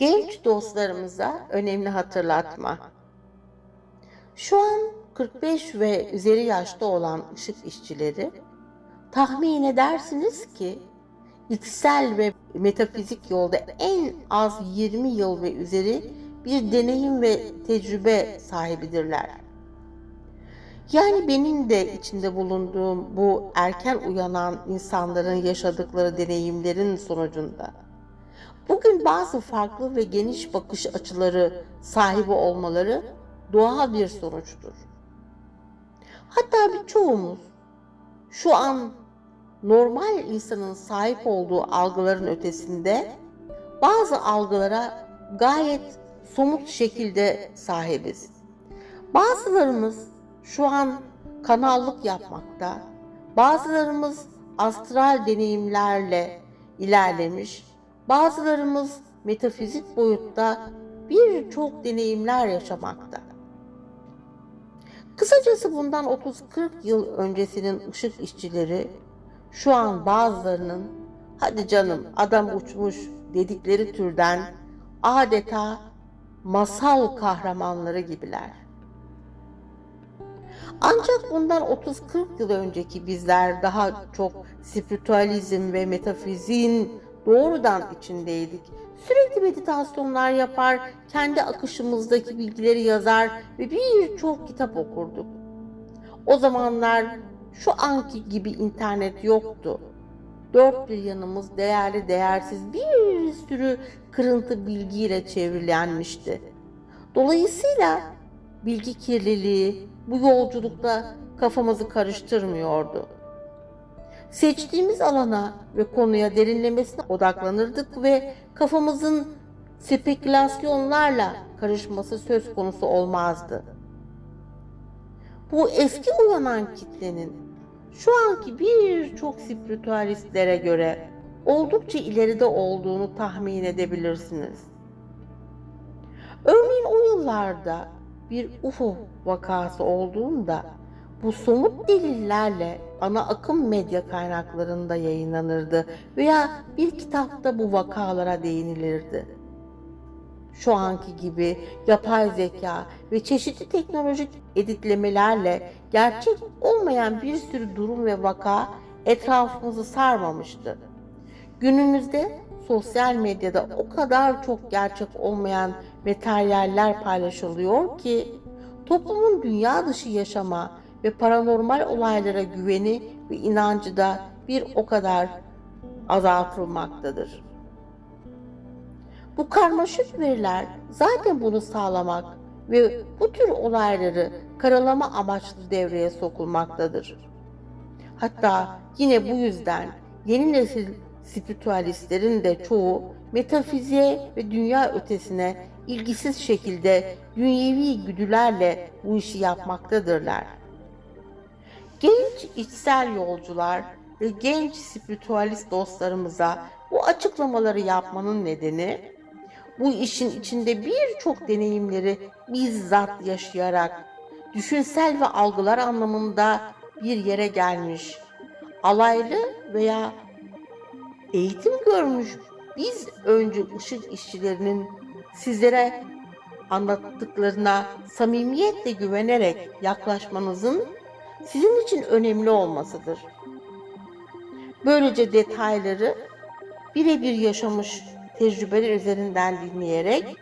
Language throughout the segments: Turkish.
Genç dostlarımıza önemli hatırlatma. Şu an 45 ve üzeri yaşta olan ışık işçileri tahmin edersiniz ki içsel ve metafizik yolda en az 20 yıl ve üzeri bir deneyim ve tecrübe sahibidirler. Yani benim de içinde bulunduğum bu erken uyanan insanların yaşadıkları deneyimlerin sonucunda bugün bazı farklı ve geniş bakış açıları sahibi olmaları doğal bir sonuçtur. Hatta birçoğumuz şu an normal insanın sahip olduğu algıların ötesinde bazı algılara gayet somut şekilde sahibiz. Bazılarımız şu an kanallık yapmakta, bazılarımız astral deneyimlerle ilerlemiş, bazılarımız metafizik boyutta birçok deneyimler yaşamakta. Kısacası bundan 30-40 yıl öncesinin ışık işçileri şu an bazılarının hadi canım adam uçmuş dedikleri türden adeta masal kahramanları gibiler. Ancak bundan 30-40 yıl önceki bizler daha çok spiritüalizm ve metafiziğin doğrudan içindeydik. Sürekli meditasyonlar yapar, kendi akışımızdaki bilgileri yazar ve birçok kitap okurduk. O zamanlar şu anki gibi internet yoktu. Dört bir yanımız değerli değersiz bir sürü kırıntı bilgiyle çevrilenmişti. Dolayısıyla bilgi kirliliği bu yolculukta kafamızı karıştırmıyordu. Seçtiğimiz alana ve konuya derinlemesine odaklanırdık ve kafamızın spekülasyonlarla karışması söz konusu olmazdı. Bu eski uyanan kitlenin şu anki birçok spiritüalistlere göre oldukça ileride olduğunu tahmin edebilirsiniz. Örneğin o yıllarda bir UFO vakası olduğunda bu somut delillerle ana akım medya kaynaklarında yayınlanırdı veya bir kitapta bu vakalara değinilirdi. Şu anki gibi yapay zeka ve çeşitli teknolojik editlemelerle gerçek olmayan bir sürü durum ve vaka etrafımızı sarmamıştı. Günümüzde sosyal medyada o kadar çok gerçek olmayan materyaller paylaşılıyor ki toplumun dünya dışı yaşama ve paranormal olaylara güveni ve inancı da bir o kadar azaltılmaktadır. Bu karmaşık veriler zaten bunu sağlamak ve bu tür olayları karalama amaçlı devreye sokulmaktadır. Hatta yine bu yüzden yeni nesil spiritüalistlerin de çoğu metafiziğe ve dünya ötesine ilgisiz şekilde dünyevi güdülerle bu işi yapmaktadırlar. Genç içsel yolcular ve genç spiritüalist dostlarımıza bu açıklamaları yapmanın nedeni? Bu işin içinde birçok deneyimleri bizzat yaşayarak düşünsel ve algılar anlamında bir yere gelmiş, alaylı veya eğitim görmüş biz önce ışık işçilerinin sizlere anlattıklarına samimiyetle güvenerek yaklaşmanızın sizin için önemli olmasıdır. Böylece detayları birebir yaşamış tecrübeler üzerinden dinleyerek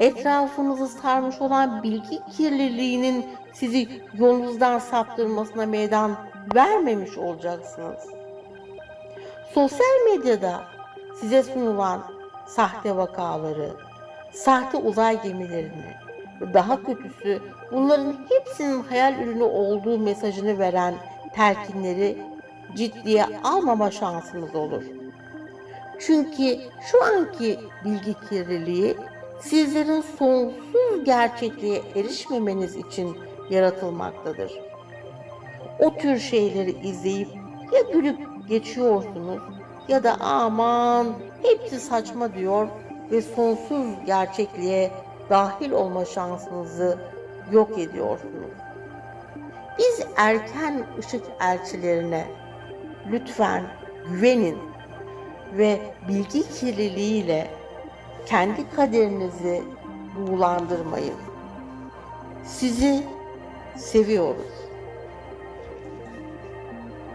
etrafınızı sarmış olan bilgi kirliliğinin sizi yolunuzdan saptırmasına meydan vermemiş olacaksınız. Sosyal medyada size sunulan sahte vakaları, sahte uzay gemilerini daha kötüsü bunların hepsinin hayal ürünü olduğu mesajını veren telkinleri ciddiye almama şansınız olur. Çünkü şu anki bilgi kirliliği sizlerin sonsuz gerçekliğe erişmemeniz için yaratılmaktadır. O tür şeyleri izleyip ya gülüp geçiyorsunuz ya da aman hepsi saçma diyor ve sonsuz gerçekliğe dahil olma şansınızı yok ediyorsunuz. Biz erken ışık elçilerine lütfen güvenin ve bilgi kirliliğiyle kendi kaderinizi buğulandırmayın. Sizi seviyoruz.